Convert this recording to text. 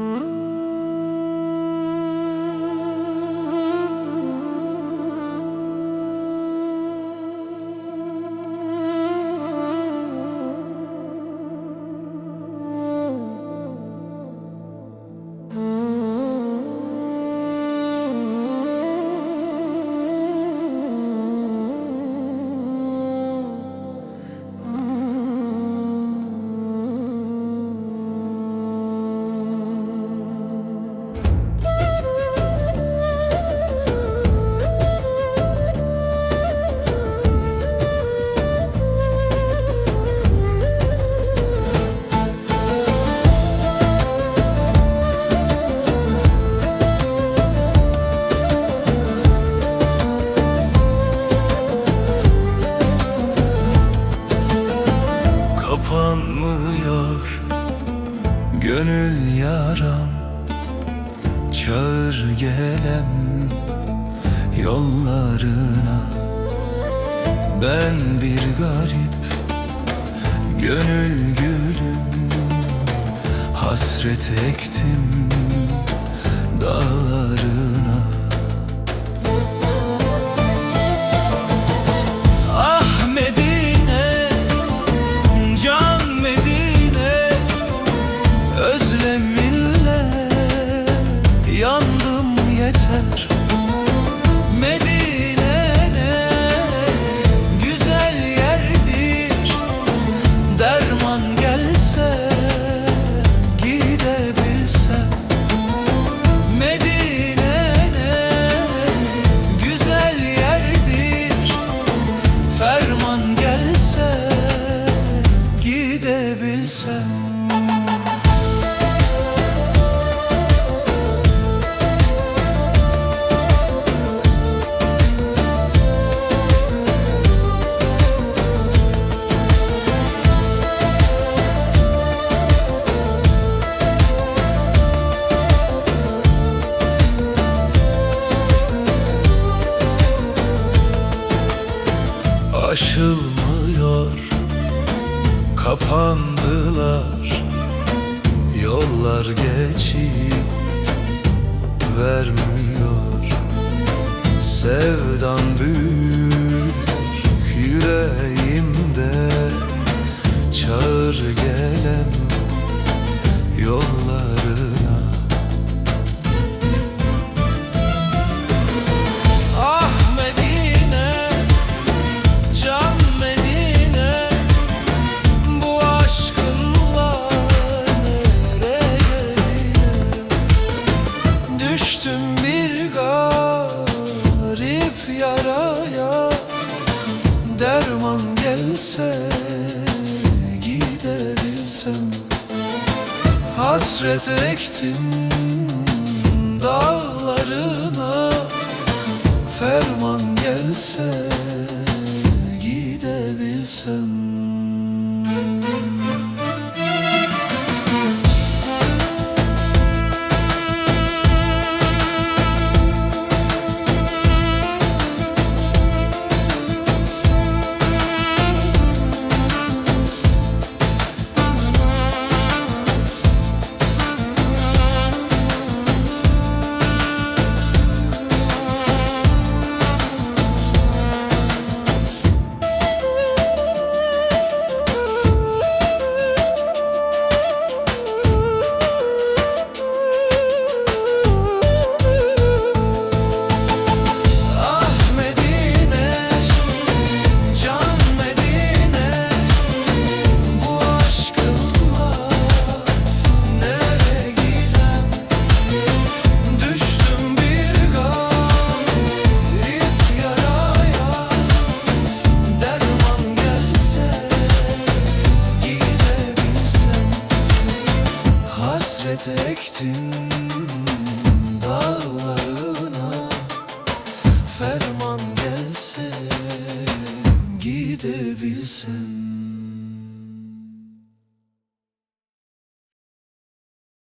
Mm-hmm. Çağır gelem yollarına. Ben bir garip gönül gülüm. Hasret ektim dağlarına gidebilsem Aşılmıyor Kapandılar Yollar geçit Vermiyor. Sevdan büyük Yüreğimde Çağır gelem gelse gidebilsem Hasret ektim dağlarına. Ferman gelse gidebilsem hasret ektim dağlarına. Ferman gelse gidebilsem.